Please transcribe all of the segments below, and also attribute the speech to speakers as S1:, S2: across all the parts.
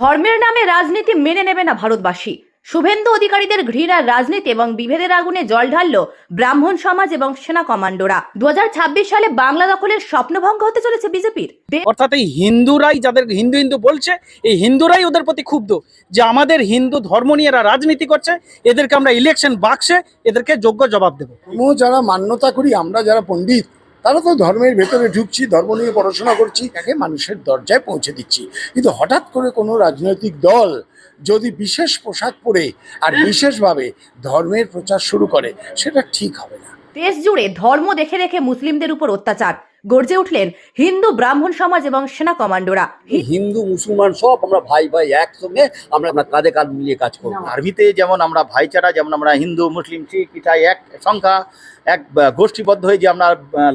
S1: ধর্মের নামে রাজনীতি মেনে নেবে না ভারতবাসী। শুভেন্দু অধিকারীদের ঘৃণার রাজনীতি এবং বিভেদের আগুনে জল ঢালল ব্রাহ্মণ সমাজ এবং সেনা কমান্ডোরা। দু হাজার ছাব্বিশ সালে বাংলা দখলের স্বপ্নভঙ্গ হতে চলেছে বিজেপির।
S2: অর্থাৎ এই হিন্দুরাই যাদের হিন্দু হিন্দু বলছে এই হিন্দুরাই ওদের প্রতি ক্ষুব্ধ যে আমাদের হিন্দু ধর্ম নিয়ে এরা রাজনীতি করছে এদেরকে আমরা ইলেকশন বাক্সে এদেরকে যোগ্য জবাব দেবো।
S3: যারা মান্যতা করি আমরা যারা পণ্ডিত তারা তো ধর্মের ভেতরে ঢুকছি ধর্ম নিয়ে পড়াশোনা করছি তাকে মানুষের দরজায় পৌঁছে দিচ্ছি। কিন্তু হঠাৎ করে কোনো রাজনৈতিক দল যদি বিশেষ পোশাক পরে আর বিশেষভাবে ধর্মের প্রচার শুরু করে সেটা ঠিক হবে না।
S1: দেশ জুড়ে ধর্ম দেখে রেখে মুসলিমদের উপর অত্যাচার। গর্জে উঠলেন হিন্দু ব্রাহ্মণ সমাজ এবং সেনা কমান্ডোরা।
S4: হিন্দু মুসলমান সব আমরা ভাই ভাই একসঙ্গে আমরা আমরা কাঁধে কাঁধ মিলিয়ে কাজ করব।
S5: আরবিতে যেমন আমরা ভাইচারা যেমন আমরা হিন্দু মুসলিম শিখ ইটাই এক সংখ্যা এক গোষ্ঠীবদ্ধ হয়ে যে আমরা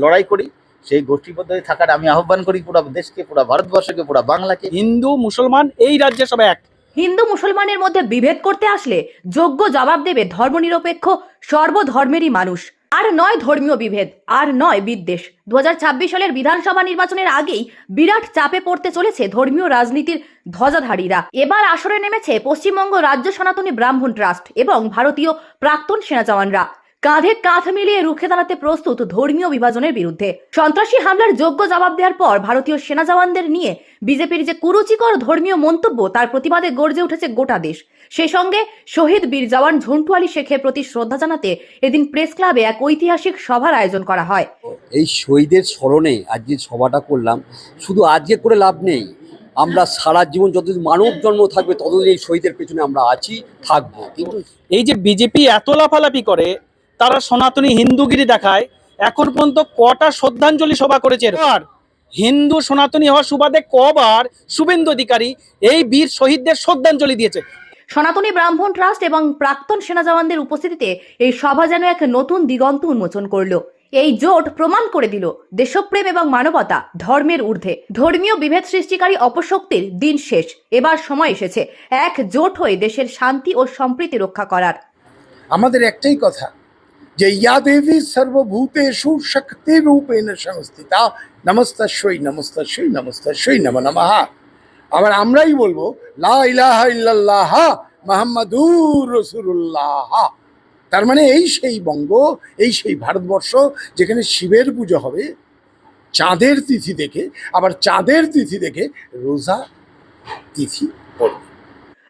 S5: লড়াই করি সেই গোষ্ঠীবদ্ধ হয়ে থাকার আমি আহ্বান করি পুরো দেশকে পুরো ভারতবর্ষকে পুরো বাংলাকে।
S2: হিন্দু মুসলমান এই রাজ্যে সবাই এক।
S1: হিন্দু মুসলমানের মধ্যে বিভেদ করতে আসলে যোগ্য জবাব দেবে ধর্মনিরপেক্ষ সর্বধর্মেরই মানুষ। আর নয় ধর্মীয় বিভেদ, আর নয় বিদ্বেষ। দু হাজার ছাব্বিশ সালের বিধানসভা নির্বাচনের আগেই বিরাট চাপে পড়তে চলেছে ধর্মীয় রাজনীতির ধ্বজাধারীরা। এবার আসরে নেমেছে পশ্চিমবঙ্গ রাজ্য সনাতনী ব্রাহ্মণ ট্রাস্ট এবং ভারতীয় প্রাক্তন সেনা জওয়ানরা কাঁধে কাঁধ মিলিয়ে রুখে দাঁড়াতে প্রস্তুত ধর্মীয় বিভাজনের বিরুদ্ধে। সন্ত্রাসী হামলার যোগ্য জবাব দেওয়ার পর ভারতীয় সেনা জওয়ানদের নিয়ে বিজেপির যে কুরুচিকর ধর্মীয় মন্তব্য তার প্রতিবাদে গর্জে উঠেছে গোটা দেশ। সেই সঙ্গে শহীদ বীর জওয়ান ঝন্টু আলী শেখের প্রতি শ্রদ্ধা জানাতে এদিন প্রেস ক্লাবে এক ঐতিহাসিক সভার আয়োজন করা হয়।
S4: এই শহীদের স্মরণে আজকে সভাটা করলাম শুধু আজকে করে লাভ নেই। আমরা সারা জীবন যতদিন মানব জন্ম থাকবে ততদিন এই শহীদের পেছনে আমরা আছি থাকব। কিন্তু
S2: এই যে বিজেপি এত লাফালাফি করে তারা সনাতনী হিন্দুগিরি দেখায় এখন পর্যন্ত কটা শ্রদ্ধাঞ্জলি সভা করেছে আর হিন্দু সনাতনী হওয়ার সুবাদে কবার শুভেন্দু অধিকারী এই বীর শহীদদের শ্রদ্ধাঞ্জলি দিয়েছে।
S1: সনাতনী ব্রাহ্মণ ট্রাস্ট এবং প্রাক্তন সেনা জওয়ানদের উপস্থিতিতে এই সভা যেন এক নতুন দিগন্ত উন্মোচন করল। এই জোট প্রমাণ করে দিল দেশপ্রেম এবং মানবতা ধর্মের ঊর্ধ্বে। ধর্মীয় বিভেদ সৃষ্টিকারী অপশক্তির দিন শেষ। এবার সময় এসেছে এক জোট হয়ে দেশের শান্তি ও সম্প্রীতি রক্ষা করার।
S3: আমাদের একটাই কথা যে ইয়া দেবী সর্বভূতেষু শক্তি রূপেণ সংস্থিতা নমস্তস্যই নমস্তস্যই নমস্তস্যই নম নমঃ আবার আমরাই বলব, লা ইলাহা ইল্লাল্লাহ রসুল্লাহ তার মানে এই সেই বঙ্গ, এই সেই ভারতবর্ষ যেখানে শিবের পুজো হবে, চাঁদের তিথি দেখে, আবার চাঁদের তিথি দেখে রোজা তিথি পড়বে।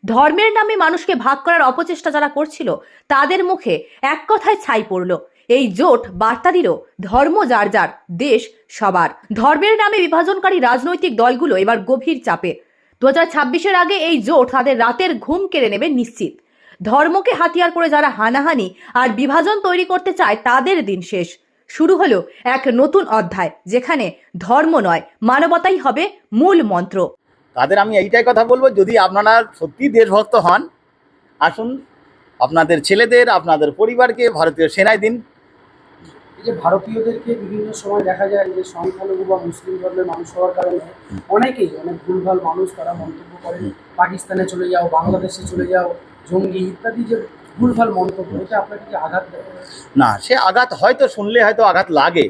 S1: ধর্মের নামে মানুষকে ভাগ করার অপচেষ্টা যারা করছিল, তাদের মুখে এক কথায় ছাই পড়ল। এই জোট বার্তা দিল ধর্ম যার যার, দেশ সবার। ধর্মের নামে বিভাজনকারী রাজনৈতিক দলগুলো এবার গভীর চাপে। দু হাজার আগে এই জোট তাদের রাতের ঘুম কেড়ে নেবে নিশ্চিত। ধর্মকে হাতিয়ার করে যারা হানাহানি আর বিভাজন তৈরি করতে চায়, তাদের দিন শেষ। শুরু হলো এক নতুন অধ্যায়, যেখানে ধর্ম নয়, মানবতাই হবে মূল মন্ত্র।
S5: তাদের আমি এইটাই কথা বলব যদি আপনারা সত্যি দেশভক্ত হন আসুন আপনাদের ছেলেদের আপনাদের পরিবারকে ভারতীয় সেনায় দিন।
S6: এই যে ভারতীয়দেরকে বিভিন্ন সময় দেখা যায় যে সংখ্যালঘু বা মুসলিম ধর্মের মানুষ হওয়ার কারণে অনেকেই অনেক ভুলভাল মানুষ তারা মন্তব্য করেন পাকিস্তানে চলে যাও বাংলাদেশে চলে যাও জঙ্গি ইত্যাদি যে ভুলভাল মন্তব্য এটা আপনাকে আঘাত
S5: না সে আঘাত হয়তো শুনলে হয়তো আঘাত লাগে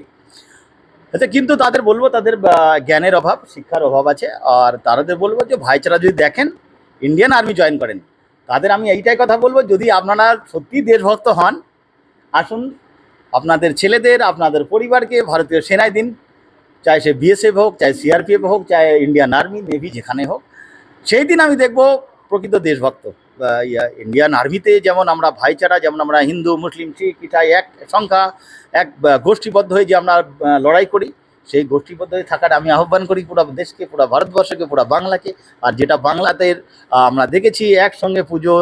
S5: আচ্ছা কিন্তু তাদের বলব তাদের জ্ঞানের অভাব, শিক্ষার অভাব আছে। আর তাদের বলব যে, ভাইচারা যদি দেখেন ইন্ডিয়ান আর্মি জয়েন করেন, তাদের আমি এইটাই কথা বলব, যদি আপনারা সত্যি দেশভক্ত হন, আসুন, আপনাদের ছেলেদের, আপনাদের পরিবারকে ভারতীয় সেনায় দিন। চাই সে বিএসএফ হোক, চাই সিআরপিএফ হোক, চাই ইন্ডিয়ান আর্মি নেভি যেখানে হোক। সেই দিন আমি দেখব প্রকৃত দেশভক্ত। ইন্ডিয়ান আর্মিতে যেমন আমরা ভাইচারা, যেমন আমরা হিন্দু, মুসলিম, শিখ ইটাই এক সংখ্যা, এক গোষ্ঠীবদ্ধ হয়ে যে আমরা লড়াই করি, সেই গোষ্ঠীবদ্ধ হয়ে থাকার আমি আহ্বান করি পুরো দেশকে, পুরো ভারতবর্ষকে, পুরো বাংলাকে। আর যেটা বাংলাতে আমরা দেখেছি, একসঙ্গে পুজো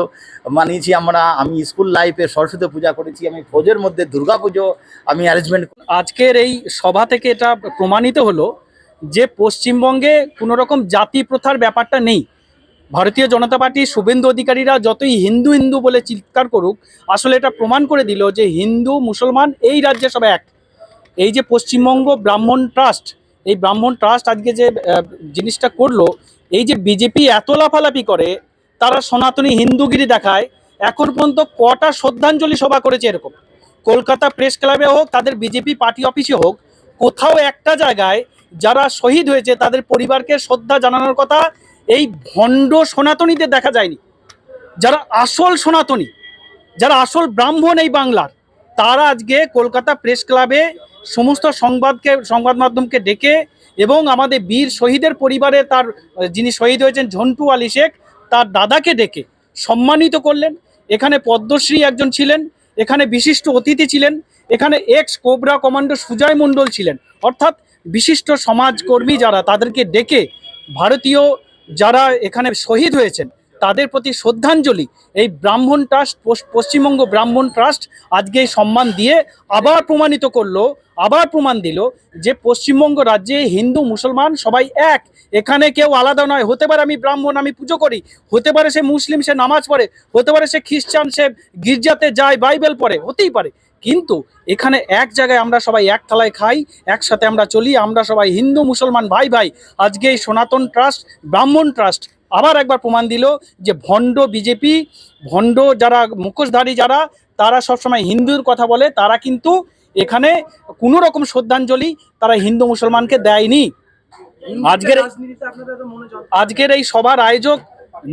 S5: মানিয়েছি আমরা, আমি স্কুল লাইফে সরস্বতী পূজা করেছি, আমি ফৌজের মধ্যে দুর্গা পুজো আমি অ্যারেঞ্জমেন্ট
S2: আজকের এই সভা থেকে এটা প্রমাণিত হলো যে পশ্চিমবঙ্গে কোনো রকম জাতি প্রথার ব্যাপারটা নেই। ভারতীয় জনতা পার্টি শুভেন্দু অধিকারীরা যতই হিন্দু হিন্দু বলে চিৎকার করুক, আসলে এটা প্রমাণ করে দিল যে হিন্দু, মুসলমান এই রাজ্যে সবাই এক। এই যে পশ্চিমবঙ্গ ব্রাহ্মণ ট্রাস্ট, এই ব্রাহ্মণ ট্রাস্ট আজকে যে জিনিসটা করল, এই যে বিজেপি এত লাফালাফি করে, তারা সনাতনী হিন্দুগিরি দেখায়, এখন পর্যন্ত কটা শ্রদ্ধাঞ্জলি সভা করেছে এরকম। কলকাতা প্রেস ক্লাবে হোক, তাদের বিজেপি পার্টি অফিসে হোক, কোথাও একটা জায়গায় যারা শহীদ হয়েছে, তাদের পরিবারকে শ্রদ্ধা জানানোর কথা এই ভণ্ড সনাতনীদের দেখা যায়নি। যারা আসল সনাতনী, যারা আসল ব্রাহ্মণ এই বাংলার, তারা আজকে কলকাতা প্রেস ক্লাবে সমস্ত সংবাদকে, সংবাদ মাধ্যমকে ডেকে এবং আমাদের বীর শহীদের পরিবারে তার, যিনি শহীদ হয়েছেন ঝন্টু আলী শেখ, তার দাদাকে ডেকে সম্মানিত করলেন। এখানে পদ্মশ্রী একজন ছিলেন, এখানে বিশিষ্ট অতিথি ছিলেন, এখানে ex cobra commando Sujoy Mondal ছিলেন। অর্থাৎ বিশিষ্ট সমাজকর্মী যারা, তাদেরকে ডেকে ভারতীয় যারা এখানে শহীদ হয়েছেন, তাদের প্রতি শ্রদ্ধাঞ্জলি। এই ব্রাহ্মণ ট্রাস্ট পশ্চিমবঙ্গ ব্রাহ্মণ ট্রাস্ট আজকে এই সম্মান দিয়ে আবার প্রমাণিত করল, আবার প্রমাণ দিল যে পশ্চিমবঙ্গ রাজ্যে হিন্দু, মুসলমান সবাই এক। এখানে কেউ আলাদা নয়। হতে পারে আমি ব্রাহ্মণ, আমি পুজো করি। হতে পারে সে মুসলিম, সে নামাজ পড়ে। হতে পারে সে খ্রিস্টান, সে গির্জাতে যায়, বাইবেল পড়ে। হতেই পারে। কিন্তু এখানে এক জায়গায় আমরা সবাই এক থালায় খাই একসাথে আমরা চলি আমরা সবাই হিন্দু মুসলমান ভাই ভাই। আজকে এই সনাতন ট্রাস্ট ব্রাহ্মণ ট্রাস্ট আবার একবার প্রমাণ দিল যে ভণ্ড বিজেপি ভণ্ড যারা মুখোশধারী যারা তারা সবসময় হিন্দুর কথা বলে তারা কিন্তু এখানে কোনো রকম শ্রদ্ধাঞ্জলি তারা হিন্দু মুসলমানকে দেয়নি। আজকের আজকের এই সভার আয়োজক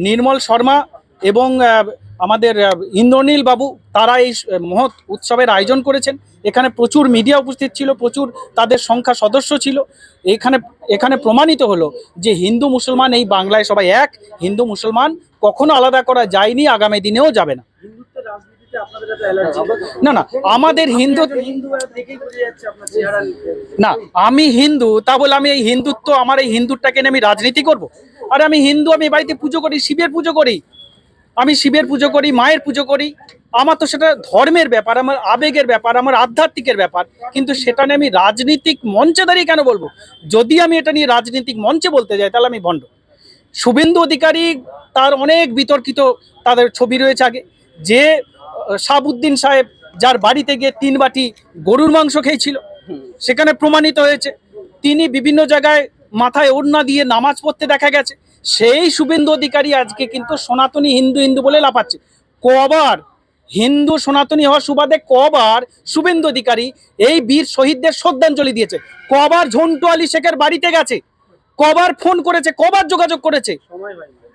S2: নির্মল শর্মা এবং আমাদের ইন্দ্রনীল বাবু তারা এই মহৎ উৎসবের আয়োজন করেছেন। এখানে প্রচুর মিডিয়া উপস্থিত ছিল প্রচুর তাদের সংখ্যা সদস্য ছিল। এখানে এখানে প্রমাণিত হলো যে হিন্দু মুসলমান এই বাংলায় সবাই এক। হিন্দু মুসলমান কখনো আলাদা করা যায়নি আগামী দিনেও যাবে না। না না আমাদের হিন্দু না আমি হিন্দু তা বলে আমি এই হিন্দুত্ব আমার এই হিন্দুরটাকে নিয়ে আমি রাজনীতি করব? আর আমি হিন্দু আমি বাড়িতে পুজো করি শিবের পুজো করি। আমি শিবের পুজো করি মায়ের পুজো করি। আমার তো সেটা ধর্মের ব্যাপার আমার আবেগের ব্যাপার আমার আধ্যাত্মিকের ব্যাপার। কিন্তু সেটা নিয়ে আমি রাজনীতিক মঞ্চে দাঁড়িয়ে কেন বলব? যদি আমি এটা নিয়ে রাজনীতিক মঞ্চে বলতে যাই তাহলে আমি ভণ্ড। শুভেন্দু অধিকারী তার অনেক বিতর্কিত তাদের ছবি রয়েছে আগে। যে আহ, শাহাবুদ্দিন সাহেব যার বাড়িতে গিয়ে তিন বাটি গরুর মাংস খেয়েছিল সেখানে প্রমাণিত হয়েছে। তিনি বিভিন্ন জায়গায় মাথায় ওড়না দিয়ে নামাজ পড়তে দেখা গেছে। সেই শুভেন্দু অধিকারী আজকে কিন্তু সনাতনী হিন্দু হিন্দু বলে লাপাচ্ছে কবার হিন্দু সনাতনী হওয়ার সুবাদে কবার শুভেন্দু অধিকারী এই বীর শহীদদের শ্রদ্ধাঞ্জলি দিয়েছে। কবার ঝন্টু আলী শেখের বাড়িতে গেছে, কবার ফোন করেছে, কবার যোগাযোগ করেছে।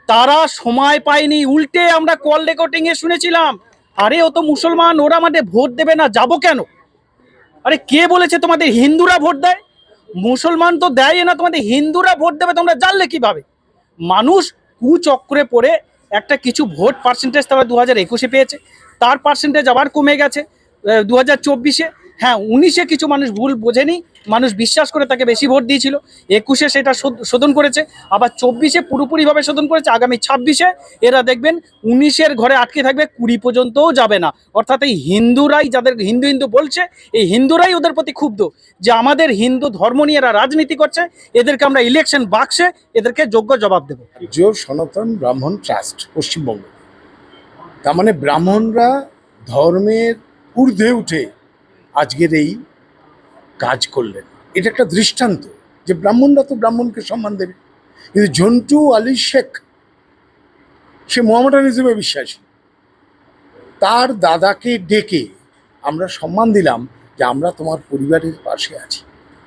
S2: তারা সময় পায়নি, উল্টে আমরা কল রেকর্ডিং এ শুনেছিলাম। আরে, ও তো মুসলমান, ওরা আমাদের ভোট দেবে না, যাব কেন? আরে, কে বলেছে তোমাদের হিন্দুরা ভোট দেয়? মুসলমান তো দেয় না, তোমাদের হিন্দুরা ভোট দেবে, তোমরা জানলে কীভাবে? মানুষ কুচক্রে পড়ে একটা কিছু ভোট পার্সেন্টেজ তারা দু হাজার একুশে পেয়েছে। তার পার্সেন্টেজ আবার কমে গেছে দু হাজার চব্বিশে। হ্যাঁ উনিশে কিছু মানুষ ভুল বোঝেনি, মানুষ বিশ্বাস করে তাকে বেশি ভোট দিয়েছিল। একুশে সেটা শোধ- শোধন করেছে, আবার চব্বিশে পুরোপুরিভাবে শোধন করেছে, আগামী ছাব্বিশে এরা দেখবেন উনিশের ঘরে আটকে থাকবে, কুড়ি পর্যন্তও যাবে না। অর্থাৎ এই হিন্দুরাই যাদের, হিন্দু হিন্দু বলছে, এই হিন্দুরাই ওদের প্রতি ক্ষুব্ধ যে আমাদের হিন্দু ধর্ম নিয়ে এরা রাজনীতি করছে, এদেরকে আমরা ইলেকশন বাক্সে এদেরকে যোগ্য জবাব দেবো।
S3: রাজ্য সনাতন ব্রাহ্মণ ট্রাস্ট পশ্চিমবঙ্গ। তার মানে ব্রাহ্মণরা ধর্মের ঊর্ধ্বে উঠে আজকের এই কাজ করলেন। এটা একটা দৃষ্টান্ত যে ব্রাহ্মণরা তো ব্রাহ্মণকে সম্মান দেবে। কিন্তু ঝন্টু আলী শেখ, সে মোহামেডানিজমে বিশ্বাসী। তার দাদাকে ডেকে আমরা সম্মান দিলাম যে আমরা তোমার পরিবারের পাশে আছি।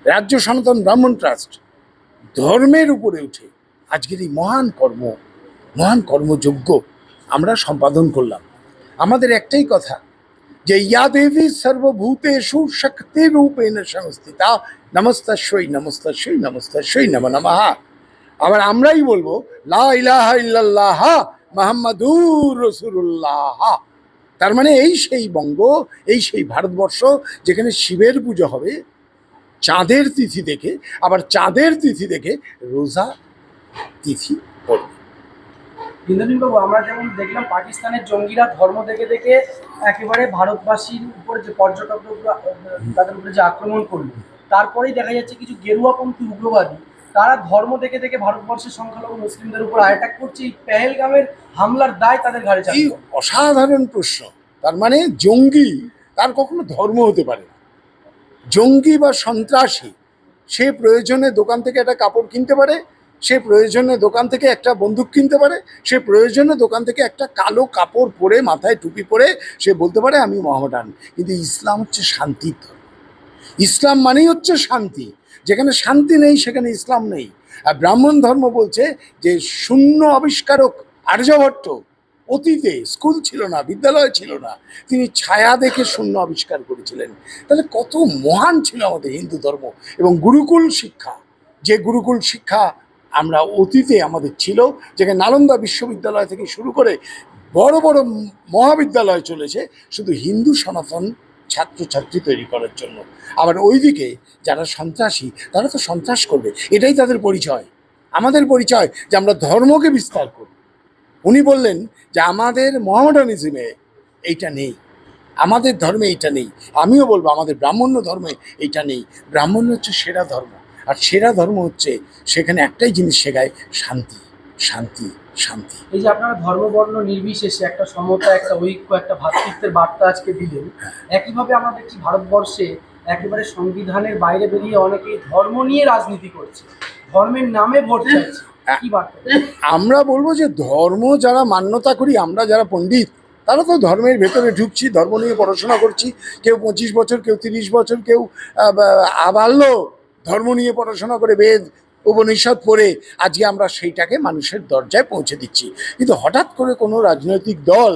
S3: রাজ্য সনাতন ব্রাহ্মণ ট্রাস্ট ধর্মের উপরে উঠে আজকের এই মহান কর্ম, মহান কর্মযোগ্য আমরা সম্পাদন করলাম। আমাদের একটাই কথা যে ইয়া দেবী সর্বভূতেষু শক্তি রূপেণ সংস্থিতা নমস্তস্যই নমস্তস্যই নমস্তস্যই নম নমঃ আবার আমরাই বলব লা ইলাহা রসুল্লাহ তার মানে এই সেই বঙ্গ, এই সেই ভারতবর্ষ, যেখানে শিবের পুজো হবে, চাঁদের তিথি দেখে, আবার চাঁদের তিথি দেখে রোজা তিথি পড়বে।
S6: ইন্দ্রনীল বাবু আমরা যেমন দেখলাম পাকিস্তানের জঙ্গিরা ধর্ম দেখে দেখে একেবারে ভারতবাসীর উপরে যে পর্যটক তাদের উপরে যে আক্রমণ করল। তারপরেই দেখা যাচ্ছে কিছু গেরুয়াপন্থী উগ্রবাদী, তারা ধর্ম দেখে দেখে ভারতবর্ষের সংখ্যালঘু মুসলিমদের উপর অ্যাটাক করছে। এই পেহেলগামের হামলার দায় তাদের ঘাড়ে
S3: এই অসাধারণ প্রশ্ন। তার মানে জঙ্গি, তার কখনো ধর্ম হতে পারে জঙ্গি বা সন্ত্রাসী, সে প্রয়োজনে দোকান থেকে একটা কাপড় কিনতে পারে সে প্রয়োজনে দোকান থেকে একটা বন্দুক কিনতে পারে, সে প্রয়োজনে দোকান থেকে একটা কালো কাপড় পরে মাথায় টুপি পরে সে বলতে পারে, আমি মহামেডান। কিন্তু ইসলাম হচ্ছে শান্তির ধর্ম। ইসলাম মানেই হচ্ছে শান্তি। যেখানে শান্তি নেই, সেখানে ইসলাম নেই। আর ব্রাহ্মণ ধর্ম বলছে যে শূন্য আবিষ্কারক আর্যভট্ট অতীতে স্কুল ছিল না, বিদ্যালয় ছিল না, তিনি ছায়া দেখে শূন্য আবিষ্কার করেছিলেন। তাহলে কত মহান ছিল আমাদের হিন্দু ধর্ম এবং গুরুকুল শিক্ষা। যে গুরুকুল শিক্ষা আমরা অতীতে আমাদের ছিল, যেখানে নালন্দা বিশ্ববিদ্যালয় থেকে শুরু করে বড় বড় মহাবিদ্যালয় চলেছে, শুধু হিন্দু সনাতন ছাত্রছাত্রী তৈরি করার জন্য। আবার ওইদিকে যারা সন্ত্রাসী, তারা তো সন্ত্রাস করবে, এটাই তাদের পরিচয়। আমাদের পরিচয় যে আমরা ধর্মকে বিস্তার করব উনি বললেন যে আমাদের মহামডানিজমে এইটা নেই, আমাদের ধর্মে এইটা নেই, আমিও বলব আমাদের ব্রাহ্মণ্য ধর্মে এইটা নেই। ব্রাহ্মণ্য হচ্ছে সেরা ধর্ম। আর সেরা ধর্ম হচ্ছে সেখানে একটাই জিনিস শেখায় শান্তি শান্তি শান্তি।
S6: এই যে আপনারা ধর্মবর্ণ নির্বিশেষে একটা সমতা একটা ঐক্য একটা ভ্রাতৃত্বের বার্তা আজকে দিলেন একইভাবে আমরা দেখছি ভারতবর্ষে একেবারে সংবিধানের বাইরে বেরিয়ে অনেকেই ধর্ম নিয়ে রাজনীতি করছে ধর্মের নামে ভোট চাইছে কি
S3: আমরা বলব যে ধর্ম যারা মান্যতা করি আমরা যারা পণ্ডিত তারা তো ধর্মের ভেতরে ঢুকছি ধর্ম নিয়ে পড়াশোনা করছি কেউ পঁচিশ বছর কেউ তিরিশ বছর কেউ আবাল্য ধর্ম নিয়ে পড়াশোনা করে বেদ উপনিষদ পড়ে আজকে আমরা সেইটাকে মানুষের দরজায় পৌঁছে দিচ্ছি। কিন্তু হঠাৎ করে কোনো রাজনৈতিক দল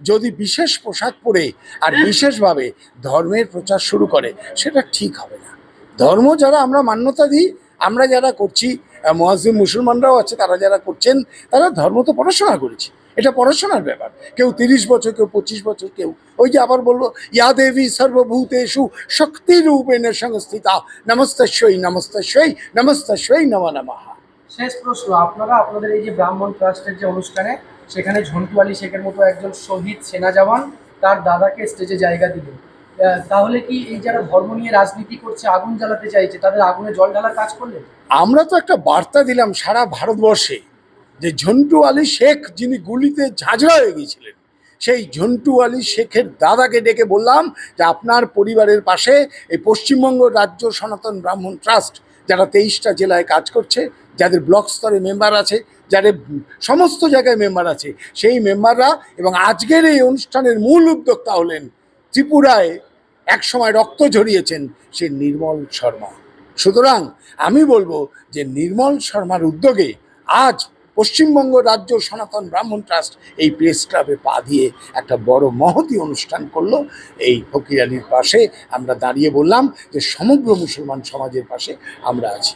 S3: যদি বিশেষ পোশাক পরে আর বিশেষভাবে ধর্মের প্রচার শুরু করে, সেটা ঠিক হবে না। ধর্ম যারা আমরা মান্যতা দিই, আমরা যারা করছি মহাজিম মুসলমানরাও আছে, তারা যারা করছেন, তারা ধর্ম তো পড়াশোনা করেছে। এটা পড়াশোনার ব্যাপার। কেউ তিরিশ বছর কেউ পঁচিশ বছর কেউ ওই যে আবার বলব ইয়া দেবী সর্বভূতেষু শক্তি রূপেণ সংস্থিতা নমস্তস্যই নমস্তস্যই নমস্তস্যই নম নমঃ।
S6: শেষ প্রশ্ন আপনারা আপনাদের এই যে ব্রাহ্মণ ট্রাস্টের যে অনুষ্ঠানে সেখানে ঝন্টু আলী শেখের মতো একজন শহীদ সেনা জওয়ান তার দাদাকে স্টেজে জায়গা দিলেন তাহলে কি এই যারা ধর্ম নিয়ে রাজনীতি করছে আগুন জ্বালাতে চাইছে তাদের আগুনে জল ঢালার কাজ করলেন?
S3: আমরা তো একটা বার্তা দিলাম সারা ভারতবর্ষে যে ঝন্টু আলী শেখ যিনি গুলিতে ঝাঁঝরা হয়ে গিয়েছিলেন, সেই ঝন্টু আলী শেখের দাদাকে ডেকে বললাম যে আপনার পরিবারের পাশে এই পশ্চিমবঙ্গ রাজ্য সনাতন ব্রাহ্মণ ট্রাস্ট, যারা তেইশটা জেলায় কাজ করছে, যাদের ব্লক স্তরে মেম্বার আছে, যাদের সমস্ত জায়গায় মেম্বার আছে, সেই মেম্বাররা এবং আজকের এই অনুষ্ঠানের মূল উদ্যোক্তা হলেন ত্রিপুরায় একসময় রক্ত ঝরিয়েছেন সে নির্মল শর্মা। সুতরাং আমি বলব যে নির্মল শর্মার উদ্যোগে আজ পশ্চিমবঙ্গ রাজ্য সনাতন ব্রাহ্মণ ট্রাস্ট এই প্রেস ক্লাবে পা দিয়ে একটা বড় মহতি অনুষ্ঠান করল। এই ফকির আলীর পাশে আমরা দাঁড়িয়ে বললাম যে সমগ্র মুসলমান সমাজের পাশে আমরা আছি।